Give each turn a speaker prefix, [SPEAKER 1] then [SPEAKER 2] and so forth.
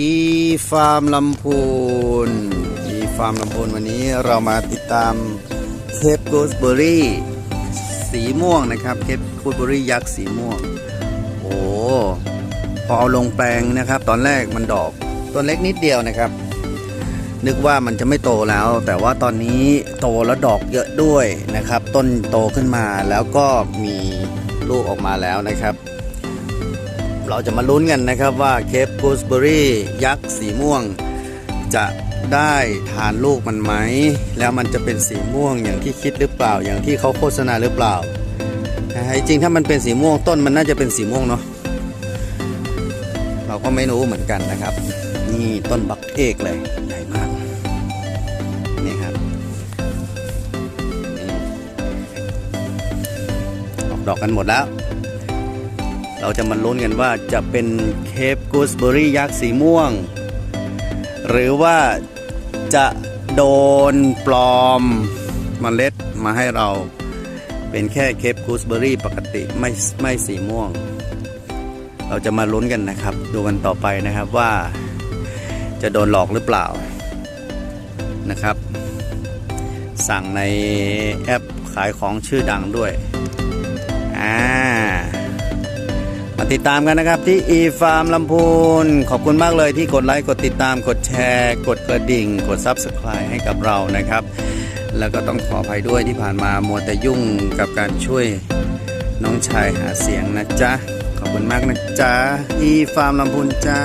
[SPEAKER 1] อีฟาร์มลำพูนอีฟาร์มลำพูนวันนี้เรามาติดตามเคปกูสเบอรี่สีม่วงนะครับเคปกูสเบอรี่ยักษ์สีม่วง โอ้พอเอาลงแปลงนะครับ ตอนแรกมันดอกต้นเล็กนิดเดียวนะครับ นึกว่ามันจะไม่โตแล้ว แต่ว่าตอนนี้โตแล้วดอกเยอะด้วยนะครับ ต้นโตขึ้นมาแล้วก็มีลูกออกมาแล้วนะครับ เราจะมาลุ้นกันนะครับว่าเคปกูสเบอรี่ยักษ์สีม่วง จะได้ทานลูกมันไหม แล้วมันจะเป็นสีม่วงอย่างที่คิดหรือเปล่า อย่างที่เขาโฆษณาหรือเปล่าจริงถ้ามันเป็นสีม่วงต้นมันน่าจะเป็นสีม่วงเนาะเราก็ไม่รู้เหมือนกันนะครับ นี่ต้นบักเอกเลยใหญ่มากนี่ครับออกดอกกันหมดแล้ว เราจะมาลุ้นกันว่าจะเป็นเคปกูสเบอรี่ยักษ์สีม่วง หรือว่าจะโดนปลอมมเมล็ดมาให้เราเป็นแค่เคปกูสเบอรี่ปกติไม่ไม่สีม่วง เราจะมาลุ้นกันนะครับ ดูกันต่อไปนะครับว่าจะโดนหลอกหรือเปล่านะครับ สั่งในแอปขายของชื่อดังด้วยอ่า มาติดตามกันนะครับที่ e-farm ลำพูน ขอบคุณมากเลยที่กดไลค์กดติดตามกดแชร์ กดกระดิ่ง กด Subscribe ให้กับเรานะครับ แล้วก็ต้องขออภัยด้วยที่ผ่านมามัวแต่ยุ่งกับการช่วยน้องชายหาเสียงนะจ๊ะ ขอบคุณมากนะจ๊ะ e-farm ลำพูนจ้า